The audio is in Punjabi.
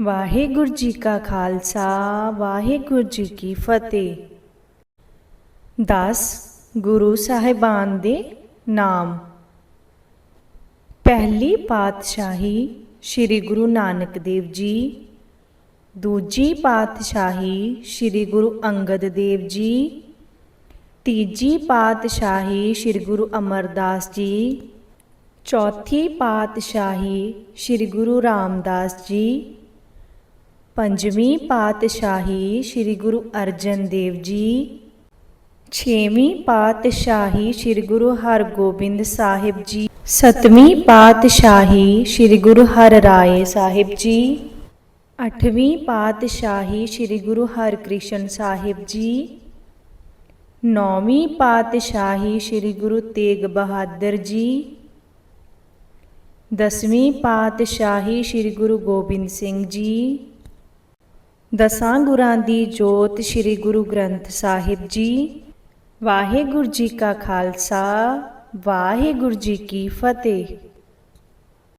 ਵਾਹਿਗੁਰੂ ਜੀ ਕਾ ਖਾਲਸਾ, ਵਾਹਿਗੁਰੂ ਜੀ ਕੀ ਫਤਿਹ। 10 ਗੁਰੂ ਸਾਹਿਬਾਨ ਦੇ ਨਾਮ। ਪਹਿਲੀ ਪਾਤਸ਼ਾਹੀ ਸ੍ਰੀ ਗੁਰੂ ਨਾਨਕ ਦੇਵ ਜੀ। ਦੂਜੀ ਪਾਤਸ਼ਾਹੀ ਸ੍ਰੀ ਗੁਰੂ ਅੰਗਦ ਦੇਵ ਜੀ। ਤੀਜੀ ਪਾਤਸ਼ਾਹੀ ਸ੍ਰੀ ਗੁਰੂ ਅਮਰਦਾਸ ਜੀ। ਚੌਥੀ ਪਾਤਸ਼ਾਹੀ ਸ੍ਰੀ ਗੁਰੂ ਰਾਮਦਾਸ ਜੀ। ਪੰਜਵੀਂ ਪਾਤਸ਼ਾਹੀ ਸ੍ਰੀ ਗੁਰੂ ਅਰਜਨ ਦੇਵ ਜੀ ਛੇਵੀਂ ਪਾਤਸ਼ਾਹੀ ਸ੍ਰੀ ਗੁਰੂ ਹਰਗੋਬਿੰਦ ਸਾਹਿਬ ਜੀ ਸਤਵੀਂ ਪਾਤਸ਼ਾਹੀ ਸ੍ਰੀ ਗੁਰੂ ਹਰਰਾਏ ਸਾਹਿਬ ਜੀ ਅੱਠਵੀਂ ਪਾਤਸ਼ਾਹੀ ਸ੍ਰੀ ਗੁਰੂ ਹਰਕ੍ਰਿਸ਼ਨ ਸਾਹਿਬ ਜੀ ਨੌਵੀਂ ਪਾਤਸ਼ਾਹੀ ਸ੍ਰੀ ਗੁਰੂ ਤੇਗ ਬਹਾਦਰ ਜੀ ਦਸਵੀਂ ਪਾਤਸ਼ਾਹੀ ਸ੍ਰੀ ਗੁਰੂ ਗੋਬਿੰਦ ਸਿੰਘ ਜੀ ਦਸਾਂ ਗੁਰਾਂ ਦੀ ਜੋਤ ਸ੍ਰੀ ਗੁਰੂ ਗ੍ਰੰਥ ਸਾਹਿਬ ਜੀ। ਵਾਹਿਗੁਰੂ ਜੀ ਕਾ ਖਾਲਸਾ, ਵਾਹਿਗੁਰੂ ਜੀ ਕੀ ਫਤਿਹ।